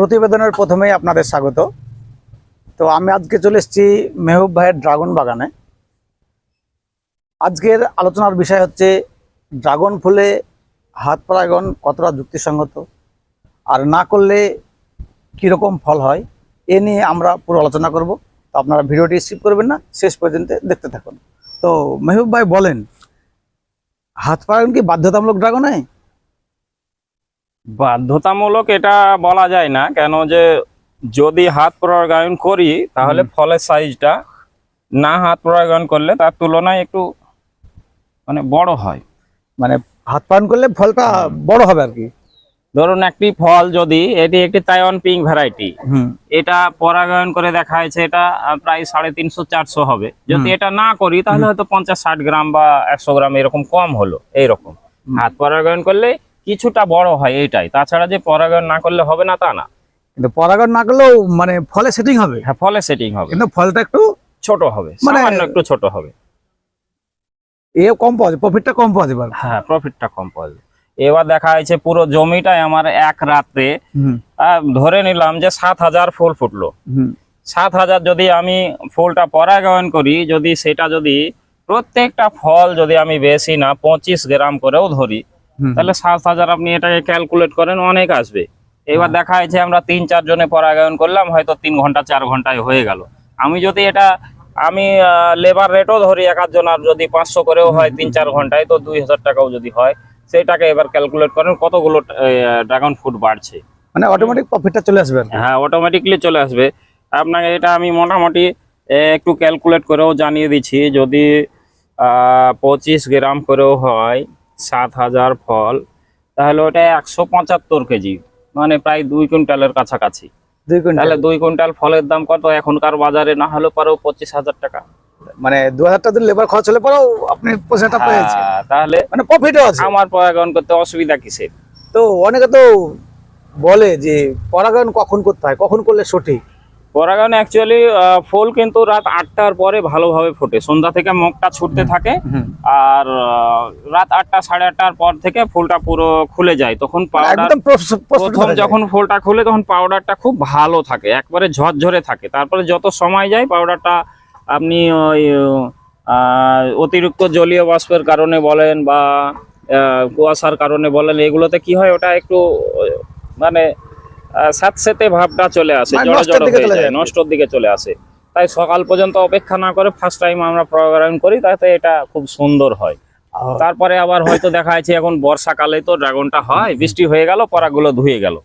প্রতিবেদনের প্রথমেই আপনাদের স্বাগত। তো আমি আজকে চলে এসেছি মেহবুব ভাইয়ের ড্রাগন বাগানে। আজকের আলোচনার বিষয় হচ্ছে, ড্রাগন ফুলে হাত পরাগন কতটা যুক্তিসঙ্গত? আর না করলে কীরকম ফল হয়? এ নিয়ে আমরা পুরো আলোচনা করব। তো আপনারা ভিডিওটি স্কিপ করবেন না, শেষ পর্যন্ত দেখতে থাকুন। তো মেহবুব ভাই বলেন, হাত পরাগন কি বাধ্যতামূলক ড্রাগনে বাধ্যতামূলক এটা বলা যায় না কেন যে যদি হাত প্রয়োগায়ন করি তাহলে। ফলের সাইজটা না হাত প্রয়োগায়ন করলে তার তুলনায় একটু মানে বড় হয়। মানে হাত পালন করলে ফলটা বড় হবে আর কি। ধরুন একটি ফল যদি এটি একটি তাইওয়ান পিঙ্ক ভ্যারাইটি এটা পরাগায়ন করে দেখা যাচ্ছে এটা প্রায় সাড়ে তিনশো চারশো হবে। যদি এটা না করি তাহলে হয়তো পঞ্চাশ ষাট গ্রাম বা একশো গ্রাম এরকম কম হলো এইরকম। হাত পরাগায়ন করলে কিছুটা বড় হয় এইটাই। তাছাড়া যে পরাগায়ন না করলে হবে না তা না। কিন্তু পরাগণ না করলেও মানে ফলে সেটিং হবে। হ্যাঁ ফলে সেটিং হবে। কিন্তু ফলটা একটু ছোট হবে মানে- সামান্য একটু ছোট হবে। এ কম পাওয়া যায় প্রফিটটা কম পাওয়া যাবে হ্যাঁ প্রফিটটা কম পাওয়া যায়। এবার দেখা যাচ্ছে পুরো জমিটাই আমার এক রাতে ধরে নিলাম যে সাত হাজার ফুল ফুটলো। সাত হাজার যদি আমি ফুলটা পরাগায়ন করি যদি সেটা যদি প্রত্যেকটা ফল যদি আমি বেশি না পঁচিশ গ্রাম করেও ধরি। তাহলে সাত হাজার আপনি এটাকে ক্যালকুলেট করেন অনেক আসবে। এবার। দেখা যাচ্ছে আমরা তিন চার জনে পরাগায়ন করলাম হয়তো তিন ঘণ্টা চার ঘন্টায় হয়ে গেল। আমি যদি এটা আমি লেবার রেটও ধরি এক আধজন আর যদি পাঁচশো করেও হয় তিন চার ঘন্টায় তো দুই হাজার টাকাও যদি হয় সেইটাকে এবার ক্যালকুলেট করেন কতগুলো ড্রাগন ফ্রুট বাড়ছে। মানে অটোমেটিক প্রফিটটা চলে আসবে। হ্যাঁ অটোমেটিকলি চলে আসবে। আপনাকে এটা আমি মোটামুটি একটু ক্যালকুলেট করেও জানিয়ে দিচ্ছি যদি পঁচিশ গ্রাম করেও হয় সাত হাজার ফল তাহলে ওটা একশো পঁচাত্তর কেজি মানে প্রায় দুই কুইন্টালের কাছাকাছি। দুই কুইন্টাল। তাহলে দুই কুইন্টাল ফলের দাম কত? এখনকার বাজারে না হলেও পারেও পঁচিশ হাজার টাকা। মানে দু হাজার টাকা লেবার খরচ হলে পরেও আপনি পয়সা টাকা হ্যাঁ, তাহলে মানে প্রফিটও আছে। আমার পরাগণ করতে অসুবিধা কিসের? তো অনেকে তো বলে যে পরাগায়ন কখন করতে হয় কখন করলে সঠিক? পরাগণ অ্যাকচুয়ালি ফুল কিন্তু রাত আটটার পরে ভালোভাবে ফোটে। সন্ধ্যা থেকে মুখটা ছুটতে থাকে আর রাত আটটা সাড়ে আটটার পর থেকে ফুলটা পুরো খুলে যায়। তখন পাউডার একদম প্রথম যখন ফুলটা খুলে তখন পাউডারটা খুব ভালো থাকে। একবারে ঝরঝরে থাকে। তারপরে যত সময় যায় পাউডারটা আপনি ওই অতিরিক্ত জলীয় বাষ্পের কারণে বলেন বা কুয়াশার কারণে বলেন এগুলোতে কি হয় ওটা একটু মানে আহ, স্যাঁতসেঁতে ভাবটা চলে আসে মানে জড়ো জড়ো হয়ে যায়। নষ্টর দিকে চলে আসে। তাই সকাল পর্যন্ত অপেক্ষা না করে ফার্স্ট টাইম আমরা প্রোগ্রাম করি তাতে এটা খুব সুন্দর হয়। তারপরে আবার হয়তো দেখা যাচ্ছে এখন বর্ষাকালে তো ড্রাগনটা হয় বৃষ্টি হয়ে গেল পরাগুলো ধুয়ে গেল।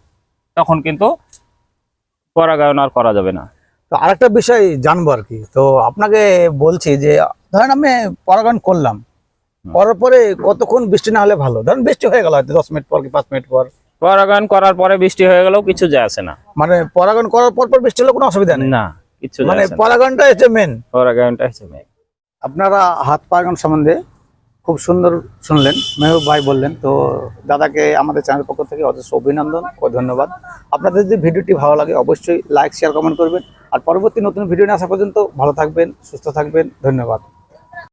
তখন কিন্তু পরাগায়ন আর করা যাবে না। তো আরেকটা বিষয় জানব আর কি। তো আপনাকে বলছি যে ধরেন আমি পরাগায়ন করলাম। করার পরে কতক্ষণ বৃষ্টি না হলে ভালো? ধরেন বৃষ্টি হয়ে গেল হয়তো দশ মিনিট পর কি পাঁচ মিনিট পর। পরাগায়ন করার পরে বৃষ্টি হয়ে গেলেও কিছু যায় আসে না। মানে পরাগায়ন করার পর পর বৃষ্টি হলে কোনো অসুবিধা নেই? না কিছু মানে পরাগায়নটা হচ্ছে মেন পরাগায়নটা হচ্ছে মেন আপনারা হাত পাগান সম্বন্ধে খুব সুন্দর শুনলেন মেহবুব ভাই বললেন তো দাদাকে আমাদের চ্যানেল পক্ষ থেকে অজস্র অভিনন্দন ও ধন্যবাদ। আপনাদের যদি ভিডিওটি ভালো লাগে অবশ্যই লাইক শেয়ার কমেন্ট করবেন। আর পরবর্তী নতুন ভিডিও নিয়ে আসা পর্যন্ত ভালো থাকবেন সুস্থ থাকবেন ধন্যবাদ।